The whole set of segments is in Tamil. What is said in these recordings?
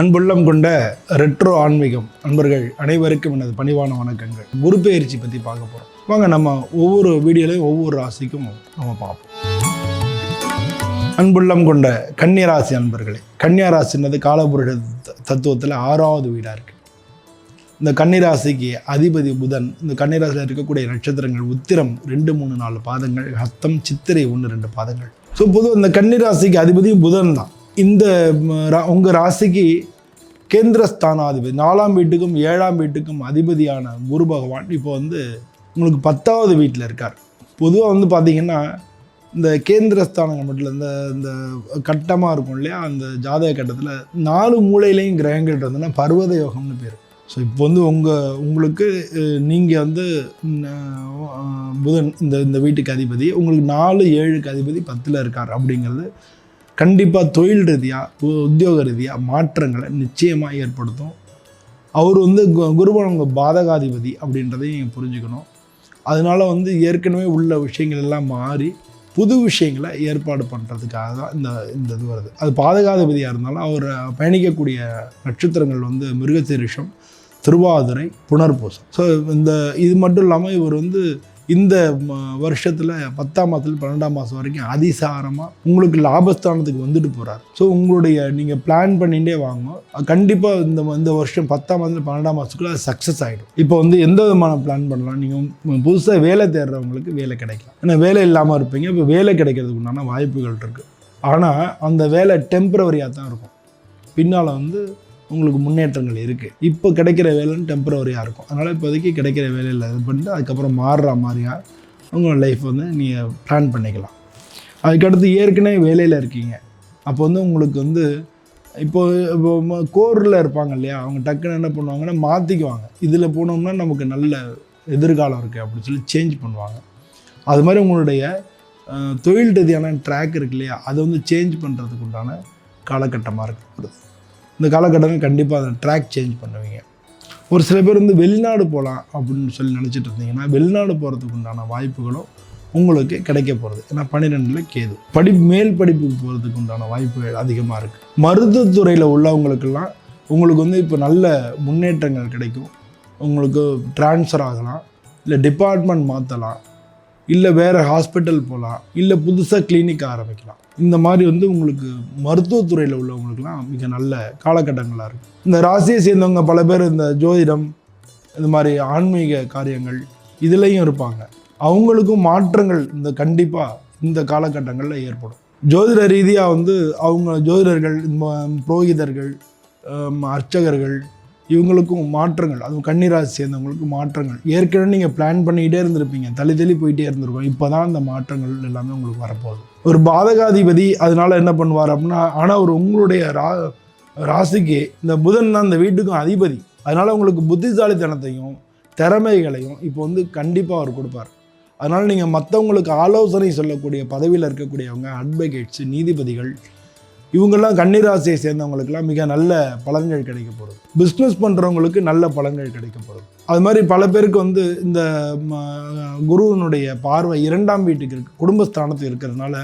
அன்புள்ளம் கொண்ட ரெட்ரோ ஆன்மீகம் அன்பர்கள் அனைவருக்கும் எனது பணிவான வணக்கங்கள். குரு பயிற்சி பற்றி பார்க்க போகிறோம் வாங்க நம்ம ஒவ்வொரு வீடியோலையும் ஒவ்வொரு ராசிக்கும் நம்ம பார்ப்போம். அன்புள்ளம் கொண்ட கன்னிய ராசி அன்பர்களே கன்னியா ராசின்றது காலபுருட தத்துவத்தில் ஆறாவது வீடாக இருக்குது இந்த கன்னிராசிக்கு அதிபதி புதன் இந்த கன்னிராசியில் இருக்கக்கூடிய நட்சத்திரங்கள் உத்திரம் ரெண்டு மூணு நாலு பாதங்கள் ஹத்தம் சித்திரை ஒன்று ரெண்டு பாதங்கள். ஸோ பொதுவாக இந்த கன்னிராசிக்கு அதிபதியும் புதன் தான். இந்த உங்கள் ராசிக்கு கேந்திரஸ்தானாதிபதி நாலாம் வீட்டுக்கும் ஏழாம் வீட்டுக்கும் அதிபதியான குரு பகவான் இப்போ வந்து உங்களுக்கு பத்தாவது வீட்டில் இருக்கார். பொதுவாக வந்து பார்த்தீங்கன்னா இந்த கேந்திரஸ்தானங்கள் மட்டும் இல்லை இந்த இந்த கட்டமாக இருக்கும் இல்லையா அந்த ஜாதக கட்டத்தில் நாலு மூலையிலையும் கிரகங்கள் இருந்ததுன்னா பர்வத யோகம்னு பேர். ஸோ இப்போ வந்து உங்கள் உங்களுக்கு நீங்கள் வந்து புதன் இந்த இந்த வீட்டுக்கு அதிபதி உங்களுக்கு நாலு ஏழுக்கு அதிபதி பத்தில் இருக்கார் அப்படிங்கிறது கண்டிப்பாக தொழில் ரீதியாக உத்தியோக ரீதியாக மாற்றங்களை நிச்சயமாக ஏற்படுத்தும். அவர் வந்து கு- குருபன் உங்கள் பாதகாதிபதி அப்படின்றதையும் நீங்கள் புரிஞ்சுக்கணும். அதனால வந்து ஏற்கனவே உள்ள விஷயங்கள் எல்லாம் மாறி புது விஷயங்களை ஏற்பாடு பண்ணுறதுக்காக தான் இந்த இந்த இது வருது. அது பாதகாதிபதியாக இருந்தாலும் அவர் பயணிக்கக்கூடிய நட்சத்திரங்கள் வந்து மிருகசீரிஷம் திருவாதிரை புனர்பூசம். ஸோ இந்த இது மட்டும் இல்லாமல் இவர் வந்து இந்த வருஷத்தில் பத்தாம் மாதத்துல பன்னெண்டாம் மாதம் வரைக்கும் அதிசாரமாக உங்களுக்கு லாபஸ்தானத்துக்கு வந்துட்டு போகிறார் ஸோ உங்களுடைய நீங்கள் பிளான் பண்ணிகிட்டே வாங்க. கண்டிப்பாக இந்த இந்த வருஷம் பத்தாம் மாதத்துல பன்னெண்டாம் மாதத்துக்குள்ள அது சக்ஸஸ் ஆகிடும் இப்போ வந்து எந்த விதமான பிளான் பண்ணலாம்? நீங்கள் புதுசாக வேலை தேடுறவங்களுக்கு வேலை கிடைக்கலாம். ஏன்னா வேலை இல்லாமல் இருப்பீங்க. இப்போ வேலை கிடைக்கிறதுக்கு உண்டான வாய்ப்புகள் இருக்குது ஆனால் அந்த வேலை டெம்பரவரியாக தான் இருக்கும். பின்னால் வந்து உங்களுக்கு முன்னேற்றங்கள் இருக்குது இப்போ கிடைக்கிற வேலைன்னு டெம்பரவரியாக இருக்கும். அதனால் இப்போதைக்கு கிடைக்கிற வேலையில் இது பண்ணிட்டு அதுக்கப்புறம் மாறுற மாதிரியா உங்கள் லைஃப் வந்து நீங்கள் பிளான் பண்ணிக்கலாம். அதுக்கடுத்து ஏற்கனவே வேலையில் இருக்கீங்க. அப்போ வந்து உங்களுக்கு வந்து இப்போ இப்போ கோரில் இருப்பாங்க இல்லையா? அவங்க டக்குன்னு என்ன பண்ணுவாங்கன்னா மாற்றிக்குவாங்க இதில் போனோம்னா நமக்கு நல்ல எதிர்காலம் இருக்குது அப்படின்னு சொல்லி சேஞ்ச் பண்ணுவாங்க. அது மாதிரி உங்களுடைய தொழில் ரீதியான ட்ராக் இருக்கு இல்லையா? அதை வந்து சேஞ்ச் பண்ணுறதுக்கு உண்டான காலகட்டமாக இருக்குது இந்த காலகட்டத்தில் கண்டிப்பாக அந்த ட்ராக் சேஞ்ச் பண்ணுவீங்க. ஒரு சில பேர் வந்து வெளிநாடு போகலாம் அப்படின்னு சொல்லி நினச்சிட்டு இருந்தீங்கன்னா வெளிநாடு போகிறதுக்கு உண்டான வாய்ப்புகளும் உங்களுக்கு கிடைக்க போகிறது ஏன்னா பன்னிரெண்டில் கேது. படி மேல் படிப்புக்கு போகிறதுக்கு உண்டான வாய்ப்புகள் அதிகமாக இருக்குது மருத்துவத்துறையில் உள்ளவங்களுக்கெல்லாம் உங்களுக்கு வந்து இப்போ நல்ல முன்னேற்றங்கள் கிடைக்கும். உங்களுக்கு ட்ரான்ஸ்ஃபர் ஆகலாம். இல்லை டிபார்ட்மெண்ட் மாற்றலாம் இல்லை வேறு ஹாஸ்பிட்டல் போகலாம் இல்லை புதுசாக கிளினிக் ஆரம்பிக்கலாம். இந்த மாதிரி வந்து உங்களுக்கு மருத்துவத்துறையில் உள்ளவங்களுக்குலாம் மிக நல்ல காலகட்டங்களாக இருக்கும் இந்த ராசியை சேர்ந்தவங்க பல பேர் இந்த ஜோதிடம் இந்த மாதிரி ஆன்மீக காரியங்கள் இதுலேயும் இருப்பாங்க. அவங்களுக்கும் மாற்றங்கள் இந்த கண்டிப்பாக இந்த காலகட்டங்களில் ஏற்படும். ஜோதிட ரீதியாக வந்து அவங்க ஜோதிடர்கள் ம- புரோகிதர்கள் அர்ச்சகர்கள் இவங்களுக்கும் மாற்றங்கள் அதுவும் கன்னிராசி சேர்ந்தவங்களுக்கு மாற்றங்கள். ஏற்கனவே நீங்கள் பிளான் பண்ணிக்கிட்டே இருந்திருப்பீங்க. தள்ளி தள்ளி போயிட்டே இருந்திருக்கும். இப்போ தான் அந்த மாற்றங்கள் எல்லாமே உங்களுக்கு வரப்போகுது. ஒரு பாதகாதிபதி அதனால் என்ன பண்ணுவார் அப்படின்னா ஆனால் ஒரு உங்களுடைய ரா ராசிக்கு இந்த புதன் தான் இந்த வீட்டுக்கும் அதிபதி. அதனால் உங்களுக்கு புத்திசாலித்தனத்தையும் திறமைகளையும் இப்போ வந்து கண்டிப்பாக அவர் கொடுப்பார். அதனால் நீங்கள் மற்றவங்களுக்கு ஆலோசனை சொல்லக்கூடிய பதவியில் இருக்கக்கூடியவங்க அட்வொகேட்ஸ் நீதிபதிகள் இவங்கெல்லாம் கன்னிராசியை சேர்ந்தவங்களுக்கெல்லாம் மிக நல்ல பலன்கள் கிடைக்க போகிறது பிஸ்னஸ் பண்ணுறவங்களுக்கு நல்ல பலன்கள் கிடைக்க போகிறது அது மாதிரி பல பேருக்கு வந்து இந்த ம, குருவினுடைய பார்வை இரண்டாம் வீட்டுக்கு இருக்கு குடும்பஸ்தானத்தில் இருக்கிறதுனால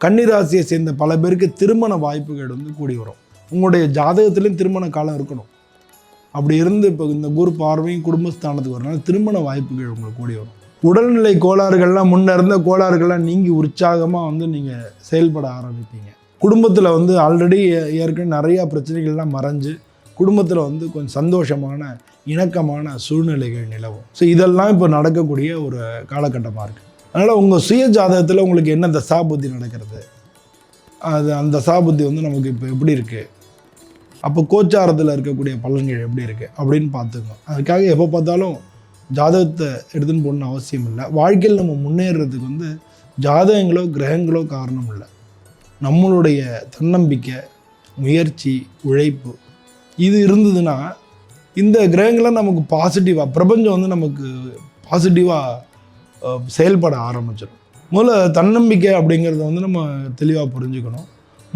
கன்னிராசியை சேர்ந்த பல பேருக்கு திருமண வாய்ப்புகள் வந்து கூடி வரும். உங்களுடைய ஜாதகத்திலையும் திருமண காலம் இருக்கணும். அப்படி இருந்து இப்போ இந்த குரு பார்வையும் குடும்பஸ்தானத்துக்கு வரனால திருமண வாய்ப்புகள் உங்களுக்கு கூடி வரும். உடல்நிலை கோளாறுகள்லாம் முன்னே இருந்த கோளாறுகள்லாம் நீங்கி உற்சாகமாக வந்து நீங்கள் செயல்பட ஆரம்பிப்பீங்க. குடும்பத்தில் வந்து ஆல்ரெடி ஏற்கனவே நிறையா பிரச்சனைகள்லாம் மறைஞ்சு குடும்பத்தில் வந்து கொஞ்சம் சந்தோஷமான இணக்கமான சூழ்நிலைகள் நிலவும். ஸோ இதெல்லாம் இப்போ நடக்கக்கூடிய ஒரு காலகட்டமாக இருக்குது அதனால் உங்கள் சுய ஜாதகத்தில் உங்களுக்கு என்ன தசாபுத்தி நடக்கிறது? அது அந்த தசாபுத்தி வந்து நமக்கு இப்போ எப்படி இருக்குது அப்போ கோச்சாரத்தில் இருக்கக்கூடிய பலன்கள் எப்படி இருக்குது அப்படின்னு பார்த்துக்கணும். அதுக்காக எப்போ பார்த்தாலும் ஜாதகத்தை எடுத்துன்னு போடணும் அவசியம் இல்லை. வாழ்க்கையில் நம்ம முன்னேறதுக்கு வந்து ஜாதகங்களோ கிரகங்களோ காரணம் இல்லை. நம்மளுடைய தன்னம்பிக்கை முயற்சி உழைப்பு இது இருந்ததுன்னா இந்த கிரகங்கள்லாம் நமக்கு பாசிட்டிவாக பிரபஞ்சம் வந்து நமக்கு பாசிட்டிவாக செயல்பட ஆரம்பிச்சிடும். முதல்ல தன்னம்பிக்கை அப்படிங்கிறத வந்து நம்ம தெளிவாக புரிஞ்சுக்கணும்.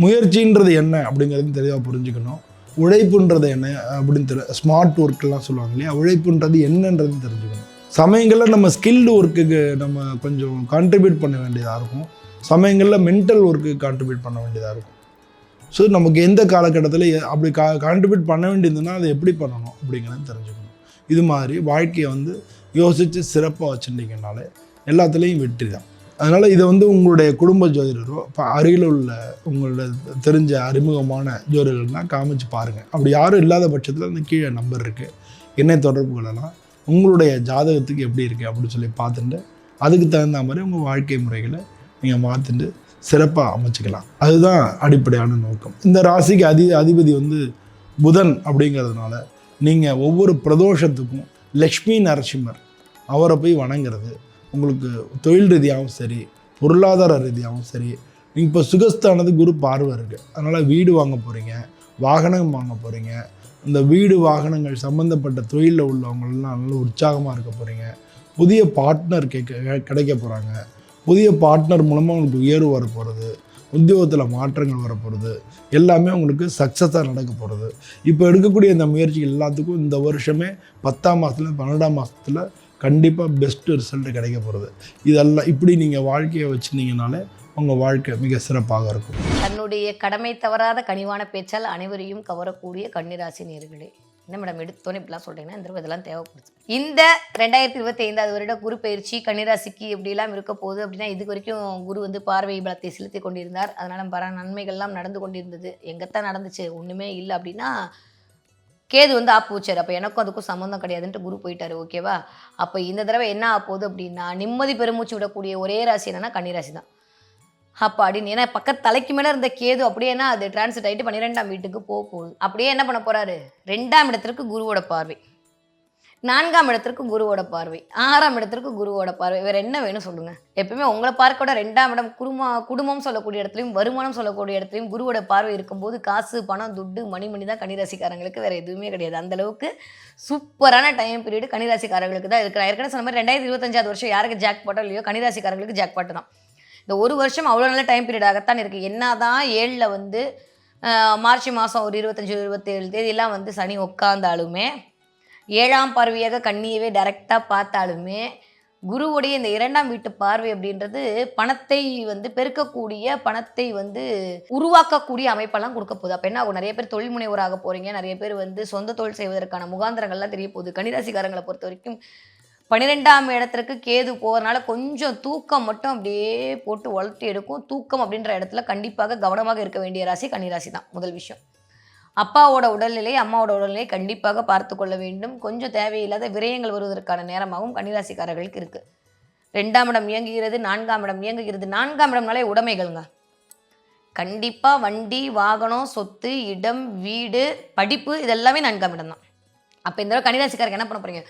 முயற்சின்றது என்ன அப்படிங்கிறது தெளிவாக புரிஞ்சுக்கணும். உழைப்புன்றது என்ன அப்படின்னு தெரி ஸ்மார்ட் ஒர்க்கெலாம் சொல்லுவாங்க இல்லையா? உழைப்புன்றது என்னன்றது தெரிஞ்சுக்கணும். சமயங்களில் நம்ம ஸ்கில்டு ஒர்க்குக்கு நம்ம கொஞ்சம் கான்ட்ரிபியூட் பண்ண வேண்டியதாக இருக்கும். சமயங்களில் மென்டல் ஒர்க்கு கான்ட்ரிபியூட் பண்ண வேண்டியதாக இருக்கும். ஸோ நமக்கு எந்த காலகட்டத்தில் அப்படி கா கான்ட்ரிபியூட் பண்ண வேண்டியதுன்னா அதை எப்படி பண்ணணும் அப்படிங்கிறத தெரிஞ்சுக்கணும். இது மாதிரி வாழ்க்கையை வந்து யோசித்து சிறப்பாக வச்சுருந்தீங்கனாலே எல்லாத்துலேயும் வெற்றி தான். அதனால் இதை வந்து உங்களுடைய குடும்ப ஜோதிடரோ இப்போ அருகில் உள்ள உங்களோட தெரிஞ்ச அறிமுகமான ஜோதிடர்னால் காமிச்சு பாருங்கள் அப்படி யாரும் இல்லாத பட்சத்தில் அந்த கீழே நம்பர் இருக்குது என்ன தொடர்பு கொள்ளலாம். உங்களுடைய ஜாதகத்துக்கு எப்படி இருக்குது அப்படின்னு சொல்லி பார்த்துட்டு அதுக்கு தகுந்த மாதிரி உங்கள் வாழ்க்கை முறைகளை நீங்கள் மாற்றிட்டு சிறப்பாக அமைச்சிக்கலாம். அதுதான் அடிப்படையான நோக்கம். இந்த ராசிக்கு அதி அதிபதி வந்து புதன் அப்படிங்கிறதுனால நீங்கள் ஒவ்வொரு பிரதோஷத்துக்கும் லக்ஷ்மி நரசிம்மர் அவரை போய் வணங்குறது உங்களுக்கு தொழில் ரீதியாகவும் சரி பொருளாதார ரீதியாகவும் சரி நீங்கள் இப்போ சுகஸ்தானது குரு பார்வை இருக்குது அதனால் வீடு வாங்க போகிறீங்க வாகனம் வாங்க போகிறீங்க இந்த வீடு வாகனங்கள் சம்மந்தப்பட்ட தொழிலில் உள்ளவங்களெலாம் நல்ல உற்சாகமாக இருக்க போகிறீங்க புதிய பார்ட்னர் கேட்க கிடைக்க போகிறாங்க புதிய பார்ட்னர் மூலமாக உங்களுக்கு உயர்வு வர போகிறது உத்தியோகத்தில் மாற்றங்கள் வரப்போகிறது எல்லாமே உங்களுக்கு சக்ஸஸாக நடக்க போகிறது இப்போ எடுக்கக்கூடிய இந்த முயற்சி எல்லாத்துக்கும் இந்த வருஷமே பத்தாம் மாதத்துல பன்னெண்டாம் மாதத்தில் கண்டிப்பாக பெஸ்ட்டு ரிசல்ட் கிடைக்க போகிறது இதெல்லாம் இப்படி நீங்கள் வாழ்க்கையை வச்சுருந்தீங்கனாலே உங்கள் வாழ்க்கை மிக சிறப்பாக இருக்கும். தன்னுடைய கடமை தவறாத கனிவான பேச்சால் அனைவரையும் கவரக்கூடிய கன்னிராசி நேர்களே. என்ன மேடம் எடுத்தோன்னு இப்படிலாம் சொல்கிறீங்கன்னா இந்த இதெல்லாம் தேவைப்படுது. இந்த ரெண்டாயிரத்தி இருபத்தி ஐந்தாவது வருட குரு பயிற்சி கன்னிராசிக்கு எப்படிலாம் இருக்க போகுது அப்படின்னா இது வரைக்கும் குரு வந்து பார்வை பலத்தை செலுத்தி கொண்டிருந்தார். அதனால் பல நன்மைகள்லாம் நடந்து கொண்டிருந்தது. எங்கத்தான் நடந்துச்சு? ஒன்றுமே இல்லை அப்படின்னா கேது வந்து ஆப்பு வச்சார் அப்போ எனக்கும் அதுக்கும் சம்மந்தம் கிடையாதுன்ட்டு குரு போயிட்டார் ஓகேவா அப்போ இந்த தடவை என்ன ஆக போகுது அப்படின்னா நிம்மதி பெருமூச்சு விடக்கூடிய ஒரே ராசி என்னன்னா கன்னிராசி தான் அப்போ அப்படின்னு. ஏன்னா பக்கத்து தலைக்கு மேலே இருந்த கேது அப்படியேனா அது டிரான்ஸ்ட் ஆகிட்டு பன்னிரெண்டாம் வீட்டுக்கு போக போகுது. அப்படியே என்ன பண்ண போகிறாரு ரெண்டாம் இடத்திற்கு குருவோட பார்வை. நான்காம் இடத்திற்கு குருவோட பார்வை. ஆறாம் இடத்திற்கு குருவோட பார்வை. வேறு என்ன வேணும் சொல்லுங்கள் எப்பயுமே உங்களை பார்க்க விட ரெண்டாம் இடம் குடும்ப குடும்பம் சொல்லக்கூடிய இடத்துலையும் வருமானம் சொல்லக்கூடிய இடத்துலையும் குருவோட பார்வை இருக்கும்போது காசு பணம் துட்டு மணி மணி தான் கனிராசிக்காரங்களுக்கு வேறு எதுவுமே கிடையாது. அந்த அளவுக்கு சூப்பரான டைம் பீரியட் கனிராசிக்காரங்களுக்கு தான் இருக்கு. ஏற்கனவே சொன்ன மாதிரி ரெண்டாயிரத்தி இருபத்தஞ்சாவது வருஷம் யாருக்கு ஜாக் பாட்டோ இல்லையோ கனிராசிக்காரங்களுக்கு ஜாக் பாட்டு தான். இந்த ஒரு வருஷம் அவ்வளோ நல்ல டைம் பீரியடாகத்தான் இருக்குது என்ன தான் ஏழில் வந்து மார்ச் மாதம் ஒரு இருபத்தஞ்சி இருபத்தேழு தேதியெல்லாம் வந்து சனி உட்காந்தாலுமே ஏழாம் பார்வையாக கண்ணியவே டைரெக்டாக பார்த்தாலுமே குருவுடைய இந்த இரண்டாம் வீட்டு பார்வை அப்படின்றது பணத்தை வந்து பெருக்கக்கூடிய பணத்தை வந்து உருவாக்கக்கூடிய அமைப்பெல்லாம் கொடுக்க போகுது. அப்போ என்ன ஆகும்? நிறைய பேர் தொழில் முனைவராக போகிறீங்க நிறைய பேர் வந்து சொந்த தொழில் செய்வதற்கான முகாந்திரங்கள்லாம் தெரிய போகுது. கன்னிராசிக்காரங்களை பொறுத்த வரைக்கும் பன்னிரெண்டாம் இடத்திற்கு கேது போகிறனால கொஞ்சம் தூக்கம் மட்டும் அப்படியே போட்டு உலர்த்தி எடுக்கும். தூக்கம் அப்படின்ற இடத்துல கண்டிப்பாக கவனமாக இருக்க வேண்டிய ராசி கன்னிராசி தான் முதல் விஷயம். அப்பாவோட உடல்நிலை அம்மாவோட உடல்நிலை கண்டிப்பாக பார்த்து கொள்ள வேண்டும். கொஞ்சம் தேவையில்லாத விரயங்கள் வருவதற்கான நேரமாகவும் கன்னிராசிக்காரர்களுக்கு இருக்குது ரெண்டாம் இடம் இயங்குகிறது நான்காம் இடம் இயங்குகிறது. நான்காம் இடம்னாலே உடைமைகள்ங்க. கண்டிப்பாக வண்டி வாகனம் சொத்து இடம் வீடு படிப்பு இதெல்லாமே நான்காம் இடம் தான். அப்போ இந்த தடவை கன்னிராசிக்காரங்க என்ன பண்ண போகிறீங்க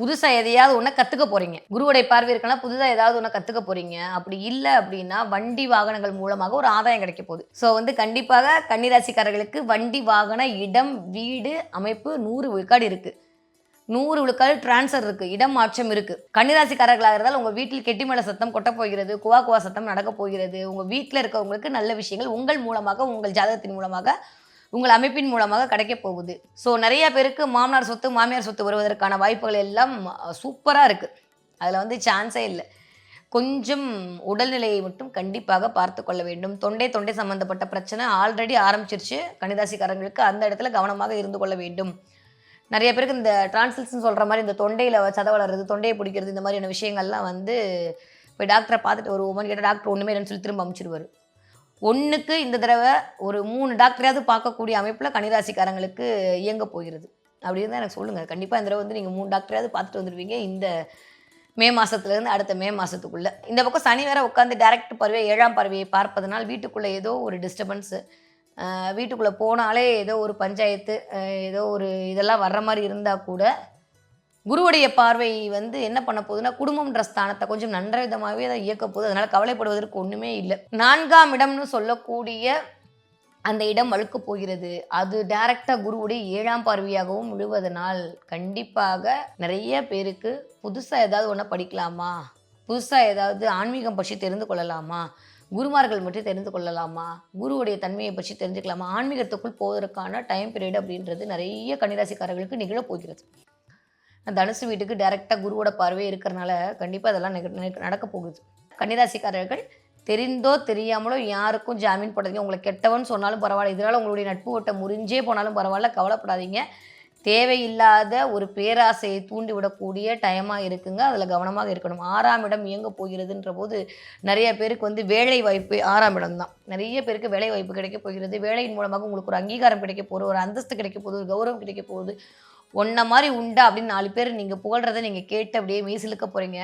புதுசாக எதையாவது ஒன்று கற்றுக்க போகிறீங்க குருவுடைய பார்வை இருக்கலாம் புதுசாக ஏதாவது ஒன்று கற்றுக்க போகிறீங்க அப்படி இல்லை அப்படின்னா வண்டி வாகனங்கள் மூலமாக ஒரு ஆதாயம் கிடைக்க போகுது. ஸோ வந்து கண்டிப்பாக கன்னிராசிக்காரர்களுக்கு வண்டி வாகன இடம் வீடு அமைப்பு நூறு விழுக்காடு இருக்குது நூறு விழுக்காடு டிரான்ஸ்ஃபர் இருக்குது இடம் மாற்றம் இருக்குது கன்னிராசிக்காரர்களாக இருந்தால் உங்கள் வீட்டில் கெட்டி மேல சத்தம் கொட்ட போகிறது குவா குவா சத்தம் நடக்க போகிறது. உங்கள் வீட்டில் இருக்கவங்களுக்கு நல்ல விஷயங்கள் உங்கள் மூலமாக உங்கள் ஜாதகத்தின் மூலமாக உங்கள் அமைப்பின் மூலமாக கிடைக்க போகுது. ஸோ நிறைய பேருக்கு மாமனார் சொத்து மாமியார் சொத்து வருவதற்கான வாய்ப்புகள் எல்லாம் சூப்பராக இருக்குது அதில் வந்து சான்ஸே இல்லை. கொஞ்சம் உடல்நிலையை மட்டும் கண்டிப்பாக பார்த்து கொள்ள வேண்டும். தொண்டை தொண்டை சம்பந்தப்பட்ட பிரச்சனை ஆல்ரெடி ஆரம்பிச்சிருச்சு. கணிதாசிக்காரங்களுக்கு அந்த இடத்துல கவனமாக இருந்து கொள்ள வேண்டும். நிறைய பேருக்கு இந்த டிரான்சில்ஸ்னு சொல்கிற மாதிரி இந்த தொண்டையில் சத வளர்றது தொண்டையை பிடிக்கிறது இந்த மாதிரியான விஷயங்கள்லாம் வந்து போய் டாக்டரை பார்த்துட்டு ஒரு உமன் கேட்டால் டாக்டர் ஒன்றுமே இல்லைன்னு சொல்லி திரும்ப அமுச்சிடுவார். ஒன்றுக்கு இந்த தடவை ஒரு மூணு டாக்டரையாவது பார்க்கக்கூடிய அமைப்பில் கனிராசிக்காரங்களுக்கு இயங்க போகிறது. அப்படின்னு தான் எனக்கு சொல்லுங்கள் கண்டிப்பாக இந்த தடவை வந்து நீங்கள் மூணு டாக்டரையாவது பார்த்துட்டு வந்துடுவீங்க இந்த மே மாதத்துலேருந்து அடுத்த மே மாதத்துக்குள்ளே இந்த பக்கம் சனி வேற உட்காந்து டேரக்ட் பறவை ஏழாம் பறவையை பார்ப்பதனால் வீட்டுக்குள்ளே ஏதோ ஒரு டிஸ்டர்பன்ஸு வீட்டுக்குள்ளே போனாலே ஏதோ ஒரு பஞ்சாயத்து ஏதோ ஒரு இதெல்லாம் வர்ற மாதிரி இருந்தால் கூட குருவுடைய பார்வை வந்து என்ன பண்ண போகுதுன்னா குடும்பம்ன்ற ஸ்தானத்தை கொஞ்சம் நன்ற விதமாகவே அதை இயக்க போகுது. அதனால் கவலைப்படுவதற்கு ஒன்றுமே இல்லை. நான்காம் இடம்னு சொல்லக்கூடிய அந்த இடம் வழுக்க போகிறது. அது டைரக்டாக குருவுடைய ஏழாம் பார்வையாகவும் விழுவதனால் கண்டிப்பாக நிறைய பேருக்கு புதுசாக ஏதாவது ஒன்று படிக்கலாமா? புதுசாக ஏதாவது ஆன்மீகம் பற்றி தெரிந்து கொள்ளலாமா? குருமார்கள் பற்றி தெரிந்து கொள்ளலாமா? குருவுடைய தன்மையை பற்றி தெரிஞ்சுக்கலாமா? ஆன்மீகத்துக்குள் போவதற்கான டைம் பீரியட் அப்படின்றது நிறைய கன்னிராசிக்காரர்களுக்கு நிகழப் போகிறது. தனுசு வீட்டுக்கு டைரெக்டாக குருவோட பார்வை இருக்கிறனால கண்டிப்பாக அதெல்லாம் நடக்க போகுது. கன்னிராசிக்காரர்கள் தெரிந்தோ தெரியாமலோ யாருக்கும் ஜாமீன் போடாதீங்க. உங்களை கெட்டவன் சொன்னாலும் பரவாயில்ல. இதனால் உங்களுடைய நட்பு ஓட்டம் முறிஞ்சே போனாலும் பரவாயில்ல. கவலைப்படாதீங்க. தேவையில்லாத ஒரு பேராசையை தூண்டி விடக்கூடிய டைமாக இருக்குங்க. அதில் கவனமாக இருக்கணும். ஆறாம் இடம் இயங்க போகிறதுன்ற போது நிறைய பேருக்கு வந்து வேலை வாய்ப்பு ஆறாம் இடம் தான். நிறைய பேருக்கு வேலை வாய்ப்பு கிடைக்க போகிறது. வேலையின் மூலமாக உங்களுக்கு ஒரு அங்கீகாரம் கிடைக்க போகிற ஒரு அந்தஸ்து கிடைக்க போகுது. ஒரு கௌரவம் கிடைக்க போகுது. ஒன்றை மாதிரி உண்டா அப்படின்னு நாலு பேர் நீங்கள் புகழ்கிறத நீங்கள் கேட்டு அப்படியே மீசிலுக்க போகிறீங்க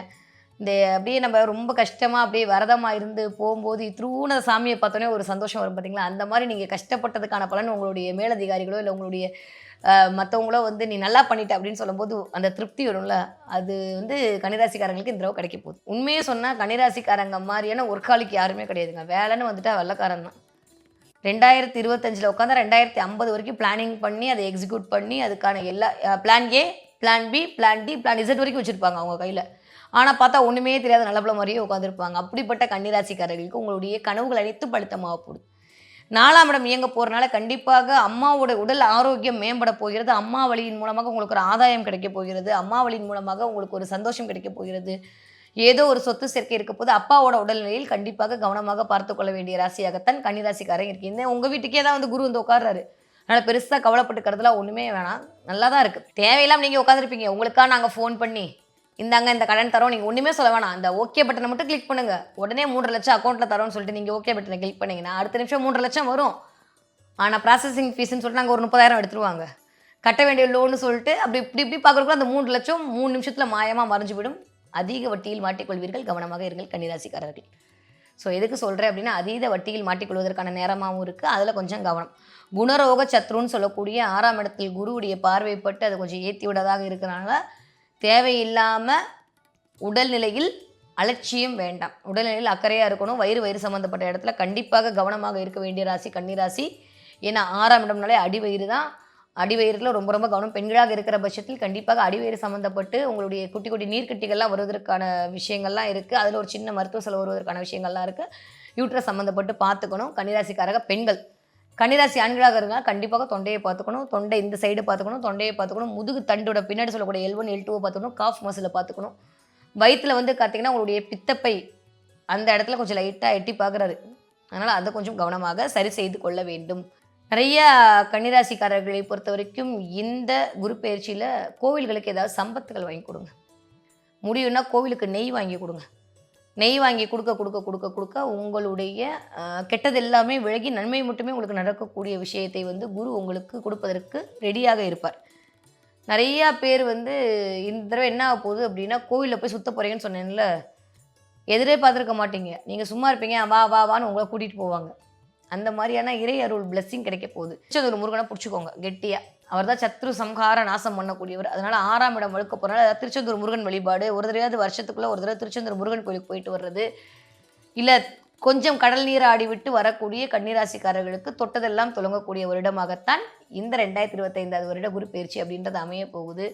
இந்த அப்படியே நம்ம ரொம்ப கஷ்டமாக அப்படியே வரதமாக இருந்து போகும்போது இத்ரூன சாமியை பார்த்தோன்னே ஒரு சந்தோஷம் வரும் பார்த்தீங்களா அந்த மாதிரி நீங்கள் கஷ்டப்பட்டதுக்கான பலன் உங்களுடைய மேலதிகாரிகளோ இல்லை உங்களுடைய மற்றவங்களோ வந்து நீ நல்லா பண்ணிட்ட அப்படின்னு சொல்லும்போது அந்த திருப்தி வரும்ல? அது வந்து கன்னிராசிக்காரங்களுக்கு இந்த தடவை கிடைக்க போகுது. உண்மையே சொன்னால் கன்னிராசிக்காரங்க மாதிரியான ஒர்க்காலிக்கு யாருமே கிடையாதுங்க. வேலைன்னு வந்துட்டா வெள்ளக்காரன் தான். ரெண்டாயிரத்தி இருபத்தஞ்சில் உட்காந்து ரெண்டாயிரத்தி ஐம்பது வரைக்கும் பிளானிங் பண்ணி அதை எக்ஸிக்யூட் பண்ணி அதுக்கான எல்லா plan A plan B plan D plan Z வரைக்கும் வச்சுருப்பாங்க அவங்க கையில். ஆனால் பார்த்தா ஒன்றுமே தெரியாத நல்லபல மாதிரியே உட்காந்துருப்பாங்க அப்படிப்பட்ட கன்னிராசிக்காரர்களுக்கு உங்களுடைய கனவுகள் அனைத்து பழுத்தமாக போடுது நாலாம் இடம் இயங்க போகிறனால கண்டிப்பாக அம்மாவோட உடல் ஆரோக்கியம் மேம்பட போகிறது. அம்மா வழியின் மூலமாக உங்களுக்கு ஒரு ஆதாயம் கிடைக்க போகிறது. அம்மா வழியின் மூலமாக உங்களுக்கு ஒரு சந்தோஷம் கிடைக்க போகிறது. ஏதோ ஒரு சொத்து சேர்க்கை இருக்க போது அப்பாவோட உடல்நிலையில் கண்டிப்பாக கவனமாக பார்த்து கொள்ள வேண்டிய ராசியாகத்தான் கன்னிராசிக்காரங்க இருக்கீங்க. உங்கள் வீட்டுக்கே தான் வந்து குரு வந்து உட்கார்றாரு. அதனால் பெருசாக கவலைப்பட்டுக்கிறதுலாம் ஒன்றுமே வேணாம். நல்லா தான் இருக்குது தேவையில்லாம நீங்கள் உட்காந்துருப்பீங்க உங்களுக்காக நாங்கள் ஃபோன் பண்ணி இந்தாங்க இந்த கடன் தரோம். நீங்கள் ஒன்றுமே சொல்ல வேணாம். அந்த ஓகே பட்டனை மட்டும் கிளிக் பண்ணுங்கள் உடனே மூன்று லட்சம் அக்கௌண்ட்டில் தரோம்னு சொல்லிட்டு நீங்கள் ஓகே பட்டனை கிளிக் பண்ணீங்கன்னா அடுத்த நிமிஷம் மூன்று லட்சம் வரும். ஆனால் ப்ராசஸிங் ஃபீஸ்ன்னு சொல்லிட்டு நாங்கள் ஒரு முப்பதாயிரம் எடுத்துருவாங்க. கட்ட வேண்டிய லோன்னு சொல்லிட்டு அப்படி இப்படி இப்படி பார்க்குறக்குள்ள அந்த மூன்று லட்சம் மூணு நிமிஷத்தில் மாயமாக மறைஞ்சு விடும் அதிக வட்டியில் மாட்டிக்கொள்வீர்கள் கவனமாக இருங்கள் கன்னிராசிக்காரர்கள். ஸோ எதுக்கு சொல்கிறேன் அப்படின்னா அதீத வட்டியில் மாட்டிக்கொள்வதற்கான நேரமாகவும் இருக்குது அதில் கொஞ்சம் கவனம். குணரோக சத்ருன்னு சொல்லக்கூடிய ஆறாம் இடத்தில் குருவுடைய பார்வைப்பட்டு அதை கொஞ்சம் ஏற்றி விடதாக இருக்கிறனால தேவையில்லாமல் உடல்நிலையில் அலட்சியம் வேண்டாம். உடல்நிலையில் அக்கறையாக இருக்கணும். வயிறு வயிறு சம்மந்தப்பட்ட இடத்துல கண்டிப்பாக கவனமாக இருக்க வேண்டிய ராசி கன்னிராசி. ஏன்னா ஆறாம் இடம்னாலே அடிவயிறு தான். அடிவயிறுல ரொம்ப ரொம்ப கவனம். பெண்களாக இருக்கிற பட்சத்தில் கண்டிப்பாக அடிவயிறு சம்மந்தப்பட்டு உங்களுடைய குட்டி குட்டி நீர்க்கட்டிகள்லாம் வருவதற்கான விஷயங்கள்லாம் இருக்குது அதில் ஒரு சின்ன மருத்துவ செலவு வருவதற்கான விஷயங்கள்லாம் இருக்குது யூட்ரஸ் சம்மந்தப்பட்டு பார்த்துக்கணும். கன்னிராசிக்காரக பெண்கள். கன்னிராசி ஆண்களாக இருந்தால் கண்டிப்பாக தொண்டையை பார்த்துக்கணும். தொண்டை இந்த சைடு பார்த்துக்கணும் தொண்டையை பார்த்துக்கணும். முதுகு தண்டோட பின்னாடி சொல்லக்கூடிய எல் ஒன் எல் டூவை பார்த்துக்கணும். காஃப் மசிலை பார்த்துக்கணும். வயிற்றில் வந்து பார்த்தீங்கன்னா உங்களுடைய பித்தப்பை அந்த இடத்துல கொஞ்சம் லைட்டாக எட்டி பார்க்குறாரு. அதனால் அதை கொஞ்சம் கவனமாக சரி செய்து கொள்ள வேண்டும். நிறைய கன்னிராசிக்காரர்களை பொறுத்த வரைக்கும் இந்த குரு பயிற்சியில் கோவில்களுக்கு ஏதாவது சம்பத்துகள் வாங்கி கொடுங்க. முடியும்னா கோவிலுக்கு நெய் வாங்கி கொடுங்க. நெய் வாங்கி கொடுக்க கொடுக்க கொடுக்க கொடுக்க உங்களுடைய கெட்டது எல்லாமே விலகி நன்மை மட்டுமே உங்களுக்கு நடக்கக்கூடிய விஷயத்தை வந்து குரு உங்களுக்கு கொடுப்பதற்கு ரெடியாக இருப்பார். நிறையா பேர் வந்து இந்த தடவை என்ன ஆக போகுது அப்படின்னா கோவிலில் போய் சுத்த போகிறீங்கன்னு சொன்னேன்ல எதிரே பார்த்துருக்க மாட்டீங்க. நீங்கள் சும்மா இருப்பீங்க வா வா வான்னு உங்களை கூட்டிகிட்டு போவாங்க. அந்த மாதிரியான இறை அருள் பிளஸ்ஸிங் கிடைக்க போகுது. திருச்செந்தூர் முருகனை பிடிச்சிக்கோங்க கெட்டியாக அவர் தான் சத்ரு சம்ஹார நாசம் பண்ணக்கூடியவர். அதனால ஆறாம் இடம் வழுக்க போகிறனால திருச்செந்தூர் முருகன் வழிபாடு ஒரு தடவையாவது வருஷத்துக்குள்ளே ஒரு தடவை திருச்செந்தூர் முருகன் கோயிலுக்கு போயிட்டு வர்றது. இல்லை கொஞ்சம் கடல் நீர் விட்டு வரக்கூடிய கன்னிராசிக்காரர்களுக்கு தொட்டதெல்லாம் தொடங்கக்கூடிய வருடமாகத்தான் இந்த ரெண்டாயிரத்தி இருபத்தைந்தாவது வருட குரு பயிற்சி அப்படின்றது அமைய போகுது.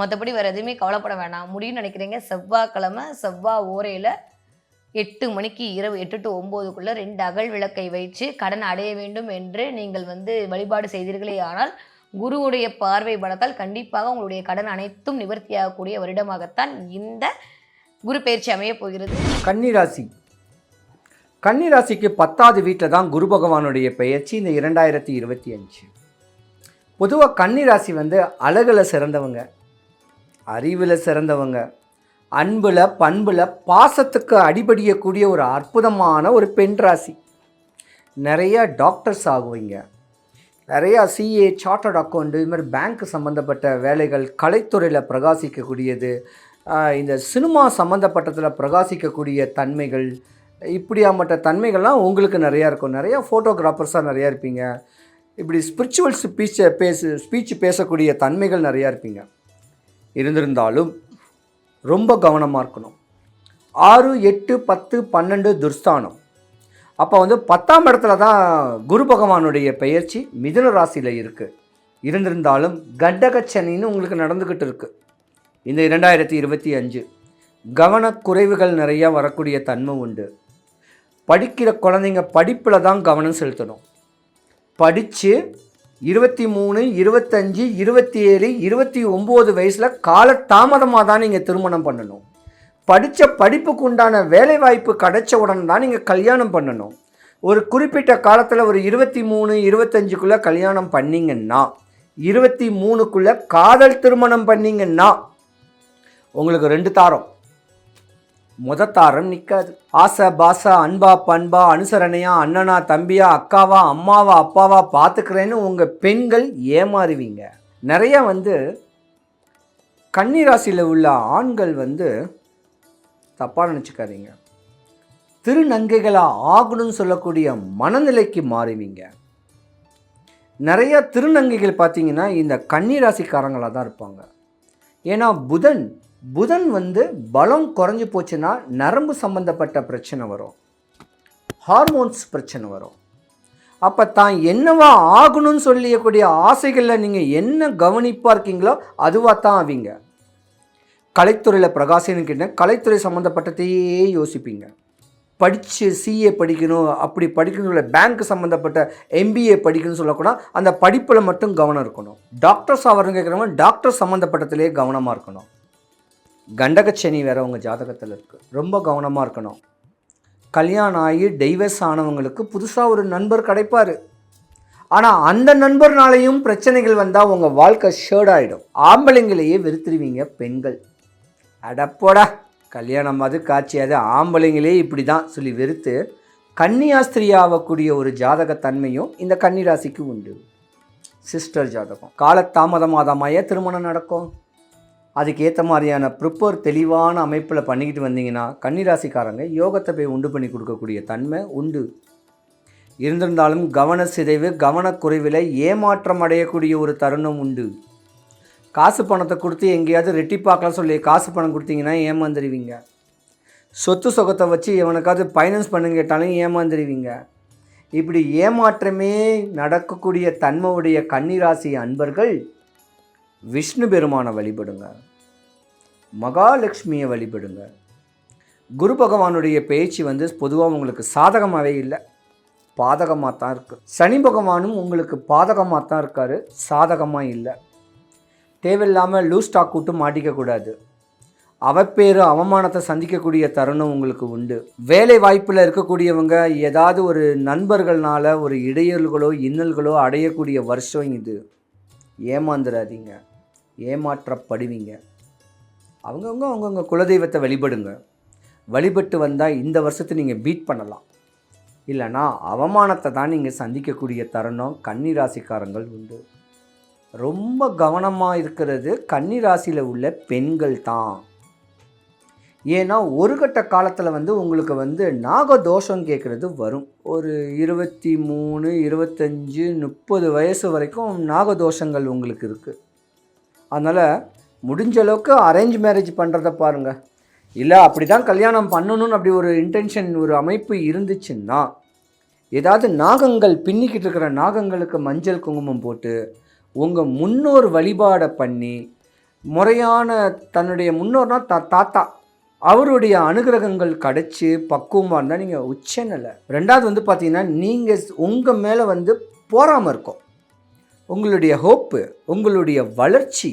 மற்றபடி வேறு எதுவுமே கவலைப்பட வேணாம். முடியும்னு நினைக்கிறீங்க செவ்வாய்க்கிழமை செவ்வாய் ஓரையில் எட்டு மணிக்கு இரவு எட்டு டு ஒம்போதுக்குள்ளே ரெண்டு அகல் விளக்கை வைத்து கடன் அடைய வேண்டும் என்று நீங்கள் வந்து வழிபாடு செய்தீர்களே ஆனால் குருவுடைய பார்வை பலத்தால் கண்டிப்பாக உங்களுடைய கடன் அனைத்தும் நிவர்த்தியாகக்கூடிய வருடமாகத்தான் இந்த குரு பயிற்சி அமைய போகிறது. கன்னிராசி. கன்னிராசிக்கு பத்தாவது வீட்டில் தான் குரு பகவானுடைய பெயர்ச்சி இந்த இரண்டாயிரத்தி இருபத்தி அஞ்சு. பொதுவாக கன்னிராசி வந்து அழகில் சிறந்தவங்க அறிவில் சிறந்தவங்க அன்பில் பண்பில் பாசத்துக்கு அடிபடியக்கூடிய ஒரு அற்புதமான ஒரு பெண் ராசி. நிறைய டாக்டர்ஸ் ஆகுவீங்க. நிறையா சிஏ சார்ட்டர்ட் அக்கௌண்ட் இது மாதிரி பேங்க் சம்மந்தப்பட்ட வேலைகள் கலைத்துறையில் பிரகாசிக்கக்கூடியது இந்த சினிமா சம்மந்தப்பட்டதில் பிரகாசிக்கக்கூடிய தன்மைகள் இப்படியாமட்ட தன்மைகள்லாம் உங்களுக்கு நிறையா இருக்கும். நிறையா ஃபோட்டோகிராஃபர்ஸாக நிறையா இருப்பீங்க. இப்படி ஸ்பிரிச்சுவல் ஸ்பீச்சை பேசு ஸ்பீச் பேசக்கூடிய தன்மைகள் நிறையா இருப்பீங்க. இருந்திருந்தாலும் ரொம்ப கவனமாக இருக்கணும். ஆறு எட்டு பத்து பன்னெண்டு துர்ஸ்தானம். அப்போ வந்து பத்தாம் இடத்துல தான் குரு பகவானுடைய பெயர்ச்சி மிதுன ராசியில் இருக்குது இருந்திருந்தாலும் கண்டகச்சனின்னு உங்களுக்கு நடந்துக்கிட்டு இருக்குது இந்த இரண்டாயிரத்தி இருபத்தி அஞ்சு. கவனக்குறைவுகள் நிறையா வரக்கூடிய தன்மை உண்டு. படிக்கிற குழந்தைங்க படிப்பில் தான் கவனம் செலுத்தணும். படித்து இருபத்தி மூணு இருபத்தஞ்சி இருபத்தி ஏழு இருபத்தி ஒம்பது வயசில் கால தாமதமாக தான் நீங்கள் திருமணம் பண்ணணும். படித்த படிப்புக்கு உண்டான வேலை வாய்ப்பு கிடைச்ச உடனே தான் நீங்கள் கல்யாணம் பண்ணணும். ஒரு குறிப்பிட்ட காலத்தில் ஒரு இருபத்தி மூணு இருபத்தஞ்சுக்குள்ளே கல்யாணம் பண்ணீங்கன்னா இருபத்தி மூணுக்குள்ளே காதல் திருமணம் பண்ணிங்கன்னா உங்களுக்கு ரெண்டு தாரம். முத தாரம் நிற்காது ஆசை பாசா அன்பா பண்பா அனுசரணையா அண்ணனா தம்பியா அக்காவா அம்மாவா அப்பாவா பார்த்துக்கிறேன்னு உங்கள் பெண்கள் ஏமாறுவீங்க. நிறைய வந்து கன்னிராசியில் உள்ள ஆண்கள் வந்து தப்பாக நினச்சிக்காதீங்க. திருநங்கைகளாக ஆகணும்னு சொல்லக்கூடிய மனநிலைக்கு மாறுவீங்க. நிறையா திருநங்கைகள் பார்த்தீங்கன்னா இந்த கன்னிராசிக்காரங்களாக தான் இருப்பாங்க. ஏன்னா புதன் புதன் வந்து பலம் குறைஞ்சி போச்சுன்னா நரம்பு சம்பந்தப்பட்ட பிரச்சனை வரும். ஹார்மோன்ஸ் பிரச்சனை வரும். அப்போ தான் என்னவா ஆகணும்னு சொல்லியக்கூடிய ஆசைகளில் நீங்கள் என்ன கவனிப்பாக இருக்கீங்களோ அதுவாக தான் ஆவீங்க. கலைத்துறையில் பிரகாசன்னு கேட்டால் கலைத்துறை சம்மந்தப்பட்டதையே யோசிப்பீங்க. படித்து சிஏ படிக்கணும் அப்படி படிக்கணும்ல பேங்க் சம்மந்தப்பட்ட எம்பிஏ படிக்கணும்னு சொல்லக்கூடாது அந்த படிப்பில் மட்டும் கவனம் இருக்கணும். டாக்டர்ஸ் ஆகிறவங்க கேட்குறவங்க டாக்டர் சம்மந்தப்பட்டத்திலே கவனமாக இருக்கணும். கண்டகச்சனி வேற உங்கள் ஜாதகத்தில் இருக்குது ரொம்ப கவனமாக இருக்கணும். கல்யாணம் ஆகி டைவர்ஸ் ஆனவங்களுக்கு புதுசாக ஒரு நண்பர் கிடைப்பார். ஆனால் அந்த நண்பர்னாலையும் பிரச்சனைகள் வந்தால் உங்கள் வாழ்க்கை ஷேர்ட் ஆகிடும் ஆம்பளைங்களையே வெறுத்துருவீங்க பெண்கள். அடப்போடா கல்யாணம் அது காட்சியாது அது. ஆம்பளைங்களே இப்படி தான் சொல்லி வெறுத்து கன்னியாஸ்திரி ஆகக்கூடிய ஒரு ஜாதக தன்மையும் இந்த கன்னிராசிக்கு உண்டு. சிஸ்டர் ஜாதகம். காலத்தாமதமாதமாயே திருமணம் நடக்கும். அதுக்கேற்ற மாதிரியான ப்ரிப்பர் தெளிவான அமைப்பில் பண்ணிக்கிட்டு வந்தீங்கன்னா கன்னிராசிக்காரங்க யோகத்தை போய் உண்டு பண்ணி கொடுக்கக்கூடிய தன்மை உண்டு. இருந்திருந்தாலும் கவன சிதைவு கவனக்குறைவில் ஏமாற்றம் அடையக்கூடிய ஒரு தருணம் உண்டு. காசு பணத்தை கொடுத்து எங்கேயாவது ரெட்டிப்பாக்கலாம் சொல்லி காசு பணம் கொடுத்தீங்கன்னா ஏமாந்துருவீங்க. சொத்து சொகத்தை வச்சு எவனுக்காவது ஃபைனான்ஸ் பண்ணுங்க கேட்டாலும் ஏமாந்துருவீங்க. இப்படி ஏமாற்றமே நடக்கக்கூடிய தன்மையுடைய கன்னிராசி அன்பர்கள் விஷ்ணு பெருமானை வழிபடுங்க. மகாலட்சுமியை வழிபடுங்க. குரு பகவானுடைய பேச்சு வந்து பொதுவாக உங்களுக்கு சாதகமாகவே இல்லை. பாதகமாக தான் இருக்குது சனி பகவானும் உங்களுக்கு பாதகமாக தான் இருக்கார். சாதகமாக இல்லை. தேவையில்லாமல் லூஸ் ஸ்டாக் விட்டு மாட்டிக்கக்கூடாது அவப்பேறு அவமானத்தை சந்திக்கக்கூடிய தருணம் உங்களுக்கு உண்டு. வேலை வாய்ப்பில் இருக்கக்கூடியவங்க ஏதாவது ஒரு நண்பர்கள்னால ஒரு இடையூறுகளோ இன்னல்களோ அடையக்கூடிய வருஷம் இது. ஏமாந்துடாதீங்க ஏமாற்றப்படுவீங்க. அவங்கவுங்க அவங்கவுங்க குலதெய்வத்தை வழிபடுங்க. வழிபட்டு வந்தால் இந்த வருஷத்தை நீங்கள் பீட் பண்ணலாம். இல்லைனா அவமானத்தை தான் நீங்கள் சந்திக்கக்கூடிய தருணம் கன்னிராசிக்காரங்கள் உண்டு. ரொம்ப கவனமாக இருக்கிறது கன்னிராசியில் உள்ள பெண்கள் தான். ஏன்னா ஒரு கட்ட காலத்தில் வந்து உங்களுக்கு வந்து நாகதோஷம் கேட்குறது வரும். ஒரு இருபத்தி மூணு இருபத்தஞ்சு முப்பது வயசு வரைக்கும் நாகதோஷங்கள் உங்களுக்கு இருக்குது அதனால் முடிஞ்ச அளவுக்கு அரேஞ்ச் மேரேஜ் பண்ணுறத பாருங்கள் இல்லை அப்படி தான் கல்யாணம் பண்ணணும்னு அப்படி ஒரு இன்டென்ஷன் ஒரு அமைப்பு இருந்துச்சுன்னா ஏதாவது நாகங்கள் பின்னிக்கிட்டு இருக்கிற நாகங்களுக்கு மஞ்சள் குங்குமம் போட்டு உங்கள் முன்னோர் வழிபாடை பண்ணி முறையான தன்னுடைய முன்னோர்னா தா தாத்தா அவருடைய அனுகிரகங்கள் கிடைச்சி பக்குவமாக இருந்தால் நீங்கள் உச்சநிலை ரெண்டாவது வந்து பார்த்தீங்கன்னா நீங்கள் உங்கள் மேலே வந்து போகாமல் இருக்கும். உங்களுடைய ஹோப்பு உங்களுடைய வளர்ச்சி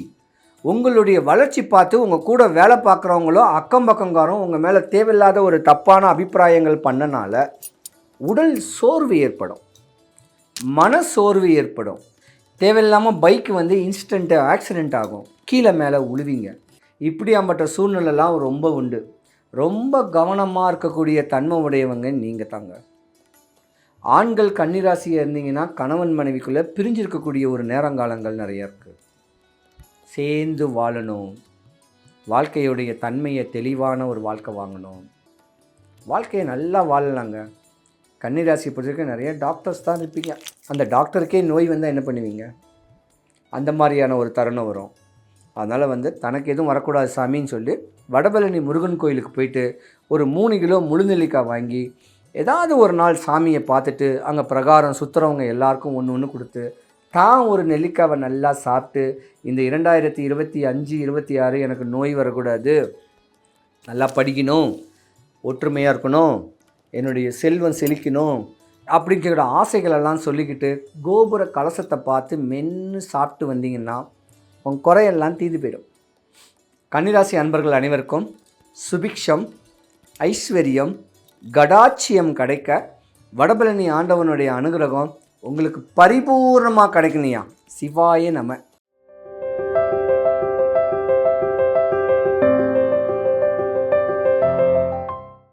உங்களுடைய வளர்ச்சி பார்த்து உங்கள் கூட வேலை பார்க்குறவங்களோ அக்கம் பக்கங்காரும் உங்கள் மேலே தேவையில்லாத ஒரு தப்பான அபிப்பிராயங்கள் பண்ணனால உடல் சோர்வு ஏற்படும். மன சோர்வு ஏற்படும். தேவையில்லாமல் பைக் வந்து இன்ஸ்டண்ட்டு ஆக்சிடெண்ட் ஆகும். கீழே மேலே உழுவீங்க. இப்படியாம்பட்ட சூழ்நிலைலாம் ரொம்ப உண்டு. ரொம்ப கவனமாக இருக்கக்கூடிய தன்மை உடையவங்க நீங்கள் தாங்க. ஆண்கள் கன்னிராசியாக இருந்தீங்கன்னா கணவன் மனைவிக்குள்ளே பிரிஞ்சிருக்கக்கூடிய ஒரு நேரங்காலங்கள் நிறைய இருக்குது சேர்ந்து வாழணும். வாழ்க்கையுடைய தன்மையை தெளிவான ஒரு வாழ்க்கை வாங்கணும். வாழ்க்கையை நல்லா வாழலாங்க. கன்னிராசி பொறுத்தவரைக்கும் நிறைய டாக்டர்ஸ் தான் இருப்பீங்க. அந்த டாக்டருக்கே நோய் வந்தால் என்ன பண்ணுவீங்க? அந்த மாதிரியான ஒரு தருணம் வரும். அதனால் வந்து தனக்கு எதுவும் வரக்கூடாது சாமின்னு சொல்லி வடபழனி முருகன் கோயிலுக்கு போயிட்டு ஒரு மூணு கிலோ முழுநெல்லிக்காய் வாங்கி ஏதாவது ஒரு நாள் சாமியை பார்த்துட்டு அங்கே பிரகாரம் சுற்றுறவங்க எல்லாருக்கும் ஒன்று ஒன்று கொடுத்து தான் ஒரு நெல்லிக்காவை நல்லா சாப்பிட்டு இந்த இரண்டாயிரத்தி இருபத்தி அஞ்சு இருபத்தி ஆறு எனக்கு நோய் வரக்கூடாது. நல்லா படிக்கணும் ஒற்றுமையாக இருக்கணும் என்னுடைய செல்வம் செழிக்கணும் அப்படிங்கிற ஆசைகளெல்லாம் சொல்லிக்கிட்டு கோபுர கலசத்தை பார்த்து மென்று சாப்பிட்டு வந்தீங்கன்னா உன் குறையெல்லாம் தீது போயிடும். கன்னிராசி அன்பர்கள் அனைவருக்கும் சுபிக்ஷம் ஐஸ்வர்யம் கடாட்சியம் கிடைக்க வடபழனி ஆண்டவனுடைய அனுகிரகம் உங்களுக்கு பரிபூர்ணமாக கிடைக்கணையா சிவாய நம்ம